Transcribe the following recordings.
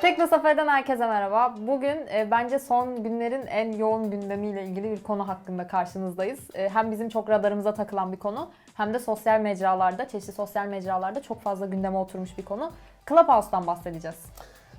Tekno Safari'den herkese merhaba. Bugün e, bence son günlerin en yoğun gündemiyle ilgili bir konu hakkında karşınızdayız. E, hem bizim çok radarımıza takılan bir konu hem de sosyal mecralarda, çeşitli sosyal mecralarda çok fazla gündeme oturmuş bir konu. Clubhouse'dan bahsedeceğiz.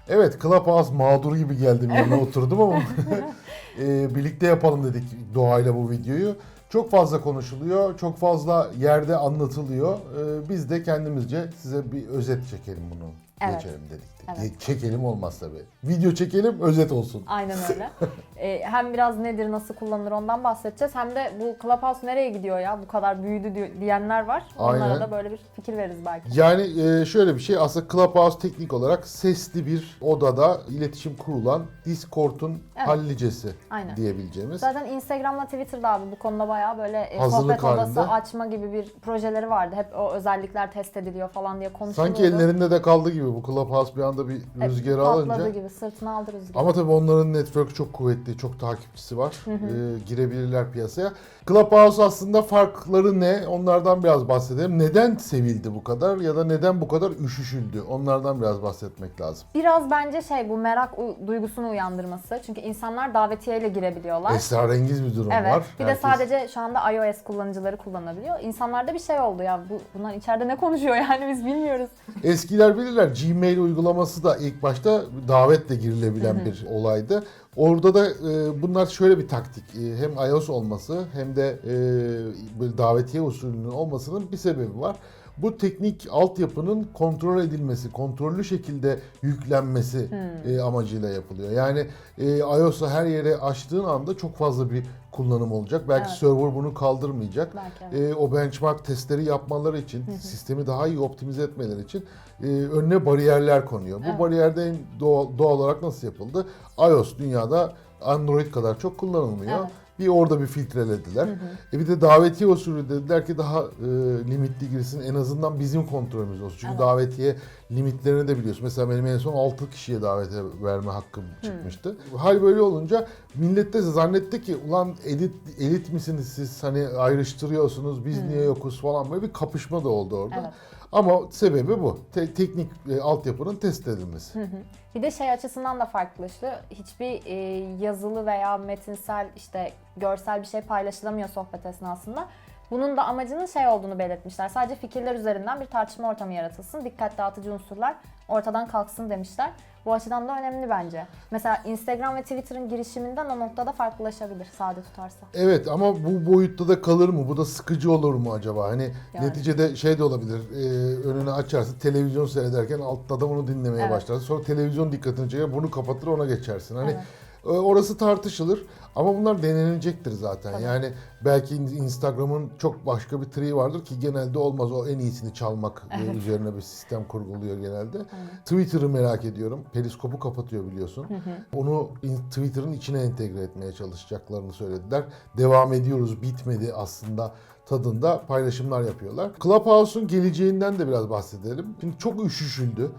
Evet Clubhouse mağdur gibi geldim yanına oturdum ama e, birlikte yapalım dedik doğayla bu videoyu. Çok fazla konuşuluyor, çok fazla yerde anlatılıyor. E, biz de kendimizce size bir özet çekelim bunu. Evet. Geçelim dedik. Evet. Çekelim olmaz tabii. Video çekelim, özet olsun. Aynen öyle. E, hem biraz nedir, nasıl kullanılır ondan bahsedeceğiz. Hem de bu Clubhouse nereye gidiyor ya? Bu kadar büyüdü diyenler var. Onlara Aynen. da böyle bir fikir veririz belki. Yani e, şöyle bir şey aslında Clubhouse teknik olarak sesli bir odada iletişim kurulan Discord'un Evet. hallicesi Aynen. diyebileceğimiz. Zaten Instagram'la Twitter'da abi bu konuda bayağı böyle e, sohbet odası halinde. açma gibi bir projeleri vardı. Hep o özellikler test ediliyor falan diye konuşuluyordu. Sanki ellerinde de kaldı gibi bu Clubhouse bir anda bir Hep rüzgarı patladı alınca. gibi sırtına aldı rüzgar. Ama tabii onların network çok kuvvetli, çok takipçisi var. Ee, girebilirler piyasaya. Clubhouse aslında farkları ne? Onlardan biraz bahsedelim. Neden sevildi bu kadar ya da neden bu kadar üşüşüldü? Onlardan biraz bahsetmek lazım. Biraz bence şey bu merak duygusunu uyandırması. Çünkü insanlar davetiyeyle girebiliyorlar. Esrarengiz bir durum Evet. var. Bir de Herkes- sadece şu anda iOS kullanıcıları kullanabiliyor. İnsanlarda bir şey oldu ya. Bu, bunlar içeride ne konuşuyor yani biz bilmiyoruz. Eskiler bilirler Gmail uygulaması da ilk başta davetle girilebilen bir olaydı. Orada da e, bunlar şöyle bir taktik. E, hem iOS olması hem de e, böyle davetiye usulünün olmasının bir sebebi var. Bu teknik altyapının kontrol edilmesi, kontrollü şekilde yüklenmesi e, amacıyla yapılıyor. Yani e, iOS'u her yere açtığın anda çok fazla bir kullanım olacak. Belki Evet. server bunu kaldırmayacak. Belki evet. E, o benchmark testleri yapmaları için, sistemi daha iyi optimize etmeleri için e, önüne bariyerler konuyor. Bu Evet. bariyerde en doğal, doğal olarak nasıl yapıldı? iOS dünyada Android kadar çok kullanılmıyor. Evet. Bir orada bir filtrelediler. E bir de davetiye usulü dediler ki daha e, limitli girsin en azından bizim kontrolümüz olsun. Çünkü Evet. davetiye limitlerini de biliyorsun. Mesela benim en son 6 kişiye davetiye verme hakkım çıkmıştı. Hal böyle olunca millet de zannetti ki ulan elit elit misiniz siz hani ayrıştırıyorsunuz biz niye yokuz falan böyle bir kapışma da oldu orada. Evet. Ama sebebi bu. Te- teknik e, altyapının test edilmesi. Bir de şey açısından da farklı. Hiçbir e, yazılı veya metinsel işte görsel bir şey paylaşılamıyor sohbet esnasında. Bunun da amacının şey olduğunu belirtmişler. Sadece fikirler üzerinden bir tartışma ortamı yaratılsın. Dikkat dağıtıcı unsurlar ortadan kalksın demişler. Bu açıdan da önemli bence. Mesela Instagram ve Twitter'ın girişiminden o noktada farklılaşabilir sade tutarsa. Evet ama bu boyutta da kalır mı? Bu da sıkıcı olur mu acaba? Hani Yani. neticede şey de olabilir. e, önünü açarsın televizyon seyrederken altta da onu dinlemeye Evet. başlarsın. Sonra televizyon dikkatini çeker bunu kapatır ona geçersin. Hani Evet. e, orası tartışılır ama bunlar denenecektir zaten. Tabii. Yani belki Instagram'ın çok başka bir triği vardır ki genelde olmaz. O en iyisini çalmak e, üzerine bir sistem kurguluyor genelde. Twitter'ı merak ediyorum. Periskop'u kapatıyor biliyorsun. Onu in- Twitter'ın içine entegre etmeye çalışacaklarını söylediler. Devam ediyoruz, bitmedi aslında tadında paylaşımlar yapıyorlar. Clubhouse'un geleceğinden de biraz bahsedelim. Şimdi çok üşüşüldü.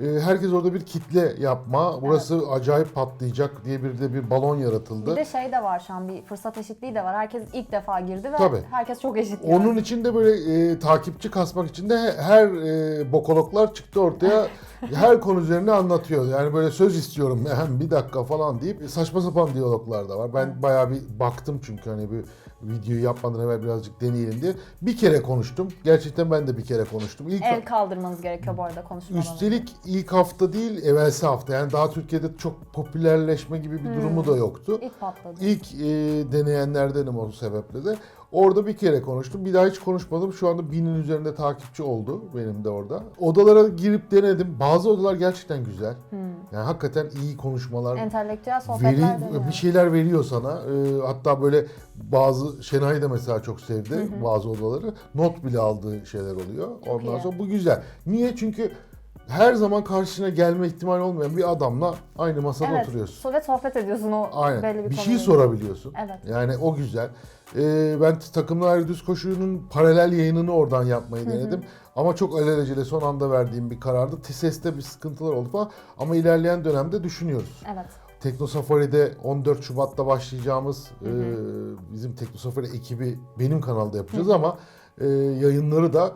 Ee, herkes orada bir kitle yapma, burası acayip patlayacak diye bir de bir balon yaratıldı. Bir de şey de var şu an bir fırsat eşitliği de var. Herkes ilk defa girdi ve Tabii. herkes çok eşit. yani. Onun için de böyle e, takipçi kasmak için de he- her e, bokologlar çıktı ortaya. Her konu üzerine anlatıyor. Yani böyle söz istiyorum hem bir dakika falan deyip saçma sapan diyaloglar da var. Ben bayağı bir baktım çünkü hani bir videoyu yapmadan evvel birazcık deneyelim diye. Bir kere konuştum. Gerçekten ben de bir kere konuştum. İlk El kaldırmanız gerekiyor bu arada konuşmadan. Üstelik ilk hafta değil, evvelsi hafta. Yani daha Türkiye'de çok popülerleşme gibi bir durumu da yoktu. İlk patladı. İlk e, deneyenlerdenim o sebeple de. Orada bir kere konuştum. Bir daha hiç konuşmadım. Şu anda binin üzerinde takipçi oldu benim de orada. Odalara girip denedim. Bazı odalar gerçekten güzel. Yani hakikaten iyi konuşmalar. Entelektüel sohbetler Veri, dönüyor. bir şeyler veriyor sana. Ee, hatta böyle bazı Şenay da mesela çok sevdi bazı odaları. Not bile aldığı şeyler oluyor. Ondan sonra bu güzel. Niye? Çünkü her zaman karşına gelme ihtimali olmayan bir adamla aynı masada Evet, oturuyorsun. ve sohbet ediyorsun o Aynen. belli bir bir şey sorabiliyorsun. Evet. Yani o güzel. Ee, ben takımlar düz koşunun paralel yayınını oradan yapmayı denedim. Ama çok alelacele son anda verdiğim bir karardı. Seste bir sıkıntılar oldu falan. Ama ilerleyen dönemde düşünüyoruz. Evet. Tekno Safari'de 14 Şubat'ta başlayacağımız e, bizim Tekno Safari ekibi benim kanalda yapacağız ama e, yayınları da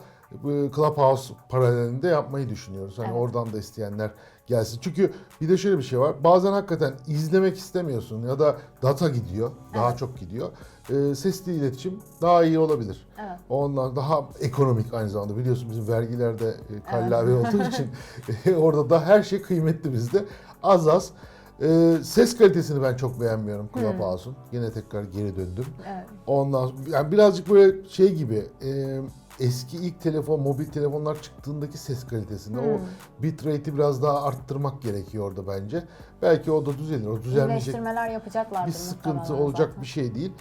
Clubhouse paralelinde yapmayı düşünüyoruz. Hani Evet. oradan da isteyenler gelsin. Çünkü bir de şöyle bir şey var. Bazen hakikaten izlemek istemiyorsun ya da data gidiyor. Daha Evet. çok gidiyor. Ee, sesli iletişim daha iyi olabilir. Evet. Ondan daha ekonomik aynı zamanda. Biliyorsun bizim vergilerde e, kallavi olduğu için e, orada da her şey kıymetli bizde. Az az. Ee, ses kalitesini ben çok beğenmiyorum Clubhouse'un. Yine tekrar geri döndüm. Evet. Ondan yani birazcık böyle şey gibi e, eski ilk telefon, mobil telefonlar çıktığındaki ses kalitesinde o bitrate'i biraz daha arttırmak gerekiyor orada bence. Belki o da düzelir. O düzelmeyecek yapacaklardır bir sıkıntı olacak zaten. bir şey değil.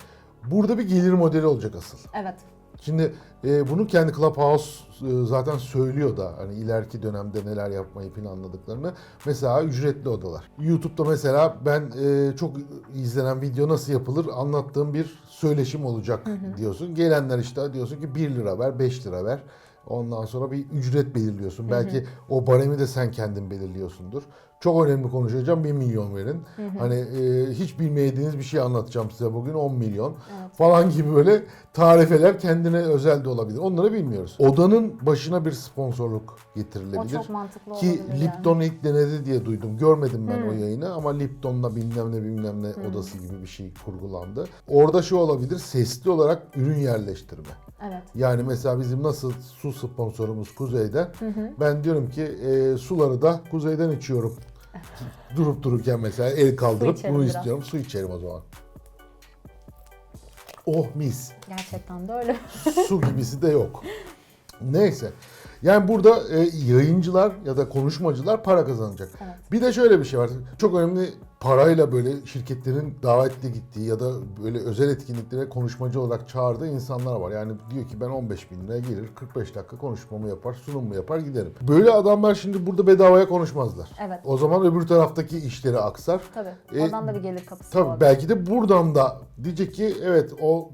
Burada bir gelir modeli olacak asıl. Evet. Şimdi e, bunu kendi Clubhouse e, zaten söylüyor da hani ileriki dönemde neler yapmayı planladıklarını. Mesela ücretli odalar. YouTube'da mesela ben e, çok izlenen video nasıl yapılır anlattığım bir söyleşim olacak diyorsun. Gelenler işte diyorsun ki 1 lira ver, 5 lira ver. Ondan sonra bir ücret belirliyorsun. Belki o baremi de sen kendin belirliyorsundur. Çok önemli konuşacağım 1 milyon verin. Hani e, hiç bilmediğiniz bir şey anlatacağım size bugün 10 milyon falan gibi böyle tarifeler kendine özel de olabilir. Onları bilmiyoruz. Odanın başına bir sponsorluk O getirilebilir. çok mantıklı Ki olabilir Lipton ilk denedi diye duydum. Görmedim ben o Hmm. yayını ama Lipton'la bilmem ne bilmem ne odası gibi bir şey kurgulandı. Orada şu olabilir sesli olarak ürün yerleştirme. Evet. Yani mesela bizim nasıl su sponsorumuz Kuzey'den. Ben diyorum ki e, suları da Kuzey'den içiyorum. Durup dururken mesela el kaldırıp bunu biraz. istiyorum. Su içerim o zaman. Oh mis. Gerçekten de öyle. Su gibisi de yok. Neyse. Yani burada e, yayıncılar ya da konuşmacılar para kazanacak. Evet. Bir de şöyle bir şey var. Çok önemli parayla böyle şirketlerin davetle gittiği ya da böyle özel etkinliklere konuşmacı olarak çağırdığı insanlar var. Yani diyor ki ben 15 bin liraya gelir 45 dakika konuşmamı yapar sunumu yapar giderim. Böyle adamlar şimdi burada bedavaya konuşmazlar. Evet. O zaman öbür taraftaki işleri aksar. Tabii. E, Oradan da bir gelir kapısı Tabii olabilir. belki de buradan da diyecek ki evet o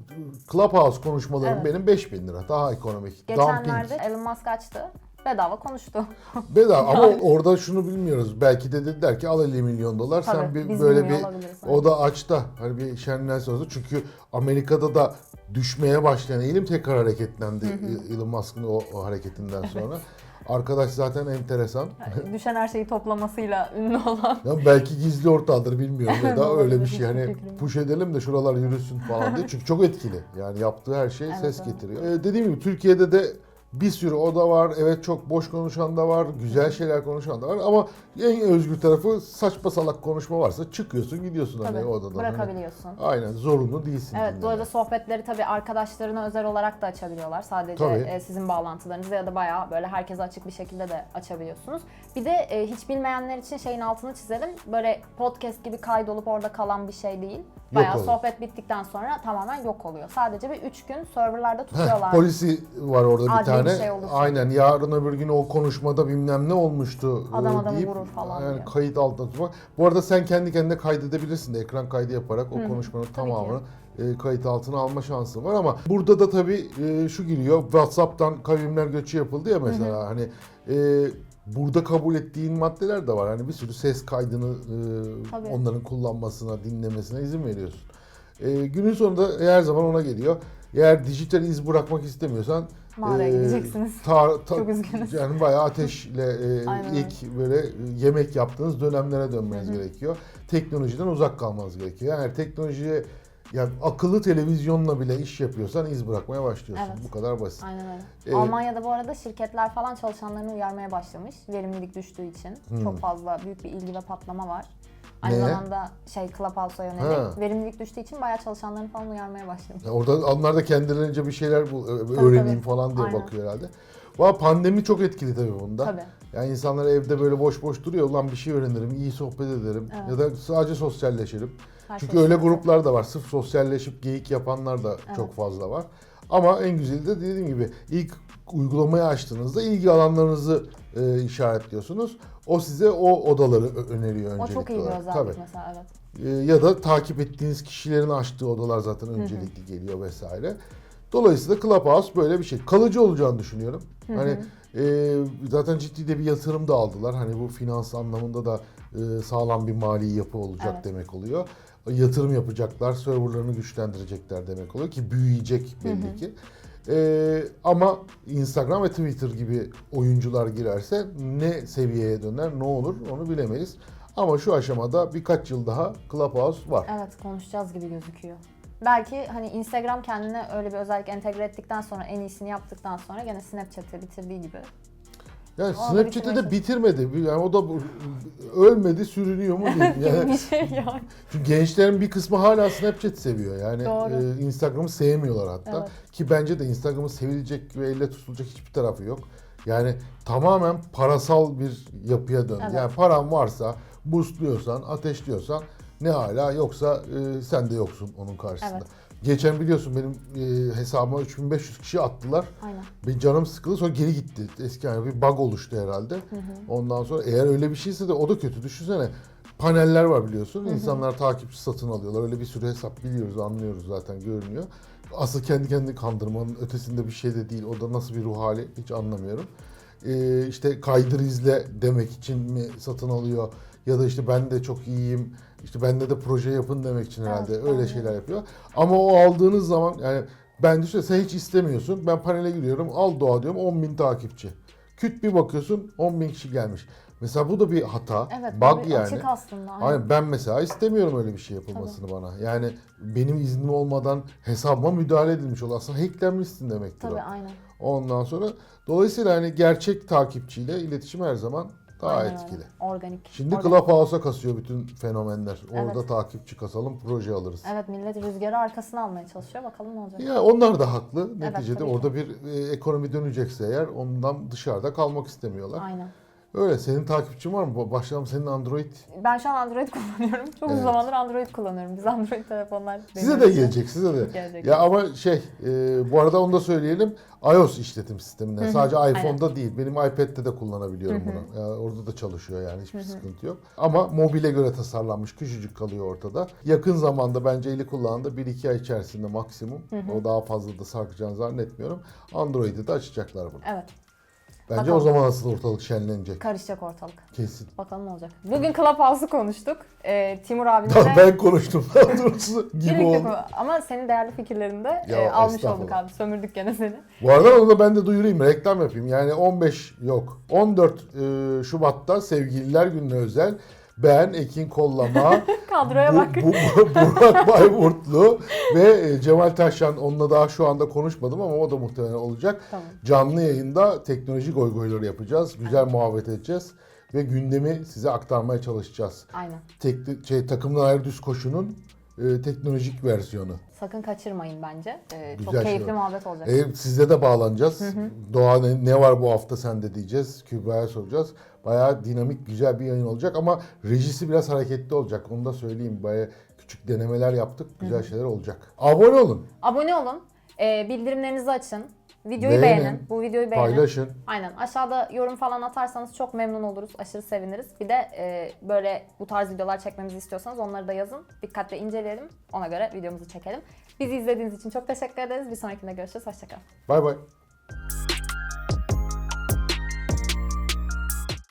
Clubhouse konuşmalarım Evet. benim 5000 lira daha ekonomik. dumping. Geçenlerde Elon Musk açtı. Bedava konuştu. Bedava ama orada şunu bilmiyoruz. Belki de dediler ki al 50 milyon dolar sen Tabii, bir biz böyle bilmiyor bir olabiliriz. o da aç da hani bir şenlensin olsun. Çünkü Amerika'da da düşmeye başlayan eğilim tekrar hareketlendi Elon Musk'ın o, o hareketinden sonra. Arkadaş zaten enteresan. Düşen her şeyi toplamasıyla ünlü olan. Ya belki gizli ortağıdır bilmiyorum ya da öyle bir şey hani fikrim yok. push edelim de şuralar yürüsün falan diye. Çünkü çok etkili. Yani yaptığı her şey ses getiriyor. Ee, dediğim gibi Türkiye'de de bir sürü oda var. Evet çok boş konuşan da var. Güzel şeyler konuşan da var. Ama en özgür tarafı saçma salak konuşma varsa çıkıyorsun gidiyorsun hani Tabii. odadan. Hani Bırakabiliyorsun. Aynen zorunlu değilsin. Evet, bu arada sohbetleri tabii arkadaşlarına özel olarak da açabiliyorlar. Sadece Tabii. e, sizin bağlantılarınızı ya da bayağı böyle herkese açık bir şekilde de açabiliyorsunuz. Bir de e, hiç bilmeyenler için şeyin altını çizelim. Böyle podcast gibi kaydolup orada kalan bir şey değil. Bayağı oluyor. sohbet bittikten sonra tamamen yok oluyor. Sadece bir 3 gün serverlarda tutuyorlar. polisi var orada bir Adli bir tane. şey olursa. Aynen yarın öbür gün o konuşmada bilmem ne olmuştu Adam e, adamı deyip vurur falan yani diye. kayıt altına tutmak. Bu arada sen kendi kendine kaydedebilirsin de ekran kaydı yaparak o konuşmanın tamamını e, kayıt altına alma şansın var ama burada da tabii e, şu giriyor. WhatsApp'tan kavimler göçü yapıldı ya mesela hani e, burada kabul ettiğin maddeler de var. Hani bir sürü ses kaydını e, Tabii. onların kullanmasına, dinlemesine izin veriyorsun. E, günün sonunda her zaman ona geliyor. Eğer dijital iz bırakmak istemiyorsan Mağaraya e, gideceksiniz. tar- ta- Çok üzgünüz. Yani bayağı ateşle e, Aynen ilk böyle yemek yaptığınız dönemlere dönmeniz gerekiyor. Teknolojiden uzak kalmanız gerekiyor. Yani teknolojiye yani akıllı televizyonla bile iş yapıyorsan iz bırakmaya başlıyorsun. Evet. Bu kadar basit. Aynen öyle. Ee, Almanya'da bu arada şirketler falan çalışanlarını uyarmaya başlamış. Verimlilik düştüğü için. Çok fazla büyük bir ilgi ve patlama var. Aynı Hmm. Ne? zamanda şey Clubhouse'a Ha. yönelik verimlilik düştüğü için bayağı çalışanlarını falan uyarmaya başlamış. Ya orada onlar da kendilerince bir şeyler bul, ö- Tabii, öğreneyim tabii. falan diye Aynen. bakıyor herhalde. Valla pandemi çok etkili tabii bunda. Tabii. Yani insanlar evde böyle boş boş duruyor. Ulan bir şey öğrenirim, iyi sohbet ederim. Evet. Ya da sadece sosyalleşirim. Her Çünkü şey öyle sıkıntı. gruplar da var. Sırf sosyalleşip geyik yapanlar da çok fazla var. Ama en güzeli de dediğim gibi ilk uygulamayı açtığınızda ilgi alanlarınızı e, işaretliyorsunuz. O size o odaları öneriyor O öncelikli çok iyi bir olarak. özellik Tabii. mesela evet. E, ya da takip ettiğiniz kişilerin açtığı odalar zaten öncelikli geliyor vesaire. Dolayısıyla Clubhouse böyle bir şey. Kalıcı olacağını düşünüyorum. Hani e, zaten ciddi de bir yatırım da aldılar. Hani bu finans anlamında da e, sağlam bir mali yapı olacak Evet. demek oluyor. Yatırım yapacaklar, serverlarını güçlendirecekler demek oluyor ki büyüyecek belli ki. Ee, ama Instagram ve Twitter gibi oyuncular girerse ne seviyeye döner, ne olur onu bilemeyiz. Ama şu aşamada birkaç yıl daha Clubhouse var. Evet konuşacağız gibi gözüküyor. Belki hani Instagram kendine öyle bir özellik entegre ettikten sonra en iyisini yaptıktan sonra gene Snapchat'i bitirdiği gibi. Yani Onu Snapchat'i de bitirmedi. Yani o da bu- ölmedi, sürünüyor mu gibi Yani bir şey yani. Çünkü gençlerin bir kısmı hala Snapchat seviyor. Yani Doğru. e, Instagram'ı sevmiyorlar hatta. Evet. Ki bence de Instagram'ın sevilecek ve elle tutulacak hiçbir tarafı yok. Yani tamamen parasal bir yapıya döndü. Evet. Yani paran varsa, boostluyorsan, ateşliyorsan ne hala yoksa e, sen de yoksun onun karşısında. Evet. Geçen biliyorsun benim e, hesabıma 3500 kişi attılar. Aynen. Benim canım sıkıldı sonra geri gitti. Eski yani bir bug oluştu herhalde. Ondan sonra eğer öyle bir şeyse de o da kötü. Düşünsene paneller var biliyorsun. İnsanlar takipçi satın alıyorlar. Öyle bir sürü hesap biliyoruz, anlıyoruz zaten görünüyor. Asıl kendi kendini kandırmanın ötesinde bir şey de değil. O da nasıl bir ruh hali hiç anlamıyorum. Ee, işte kaydır izle demek için mi satın alıyor? Ya da işte ben de çok iyiyim. İşte bende de proje yapın demek için herhalde Evet, öyle şeyler yapıyor. Ama o aldığınız zaman yani ben düşünsene sen hiç istemiyorsun. Ben panele giriyorum. Al doğa diyorum 10 bin takipçi. Küt bir bakıyorsun 10 bin kişi gelmiş. Mesela bu da bir hata. Evet bug bu bir yani. açık aslında. aynen. Aynen ben mesela istemiyorum öyle bir şey yapılmasını bana. Yani benim iznim olmadan hesabıma müdahale edilmiş oluyor. Aslında hacklenmişsin demektir o. Tabii aynen. Ondan sonra dolayısıyla hani gerçek takipçiyle iletişim her zaman daha Aynen öyle. etkili. Organik. Şimdi Organik. Clubhouse'a kasıyor bütün fenomenler. Orada Evet. takipçi kasalım, proje alırız. Evet millet rüzgarı arkasına almaya çalışıyor. Bakalım ne olacak. Ya onlar da haklı. Neticede ki. orada bir e, ekonomi dönecekse eğer ondan dışarıda kalmak istemiyorlar. Aynen. Öyle. Senin takipçin var mı? Başlayalım senin Android. Ben şu an Android kullanıyorum. Çok uzun Evet. zamandır Android kullanıyorum. Biz Android telefonlar Size de gelecek, size de. Gelecek. Ya ama şey, e, bu arada onu da söyleyelim. iOS işletim sisteminden. Sadece aynen. iPhone'da değil. Benim iPad'de de kullanabiliyorum bunu. Ya orada da çalışıyor yani hiçbir sıkıntı yok. Ama mobile göre tasarlanmış, küçücük kalıyor ortada. Yakın zamanda bence eli kullanında 1-2 ay içerisinde maksimum. O daha fazla da sarkacağını zannetmiyorum. Android'i de açacaklar bunu. Evet. Bence Bakalım. o zaman asıl ortalık şenlenecek. Karışacak ortalık. Kesin. Bakalım ne olacak. Bugün Clubhouse'u konuştuk. Ee, Timur abimle ben konuştum daha doğrusu gibi oldu. Ama senin değerli fikirlerini de Ya, e, almış estağfurullah. olduk abi. Sömürdük gene seni. Bu arada onu da ben de duyurayım, reklam yapayım. Yani 15 yok, 14 e, Şubat'ta Sevgililer Günü'ne özel ben Ekin Kollama, Kadroya bak. bu, bu- Burak Bayburtlu ve e, Cemal Taşyan onunla daha şu anda konuşmadım ama o da muhtemelen olacak. Tamam. Canlı yayında teknoloji goygoyları yapacağız. Güzel muhabbet edeceğiz ve gündemi size aktarmaya çalışacağız. Aynen. Tek, şey, takımdan ayrı düz koşunun e, teknolojik versiyonu. Sakın kaçırmayın bence. Ee, çok Güzel şey keyifli var. muhabbet olacak. E, sizle de bağlanacağız. Doğa ne, ne var bu hafta sende diyeceğiz. Kübra'ya soracağız. Bayağı dinamik, güzel bir yayın olacak ama rejisi biraz hareketli olacak. Onu da söyleyeyim. Bayağı küçük denemeler yaptık. Güzel şeyler olacak. Abone olun. Abone olun. Ee, bildirimlerinizi açın. Videoyu Beğenin, beğenin. Bu videoyu beğenin. Paylaşın. Aynen. Aşağıda yorum falan atarsanız çok memnun oluruz. Aşırı seviniriz. Bir de e, böyle bu tarz videolar çekmemizi istiyorsanız onları da yazın. Dikkatle inceleyelim. Ona göre videomuzu çekelim. Bizi izlediğiniz için çok teşekkür ederiz. Bir sonrakinde görüşürüz. Hoşçakalın. Bay bay.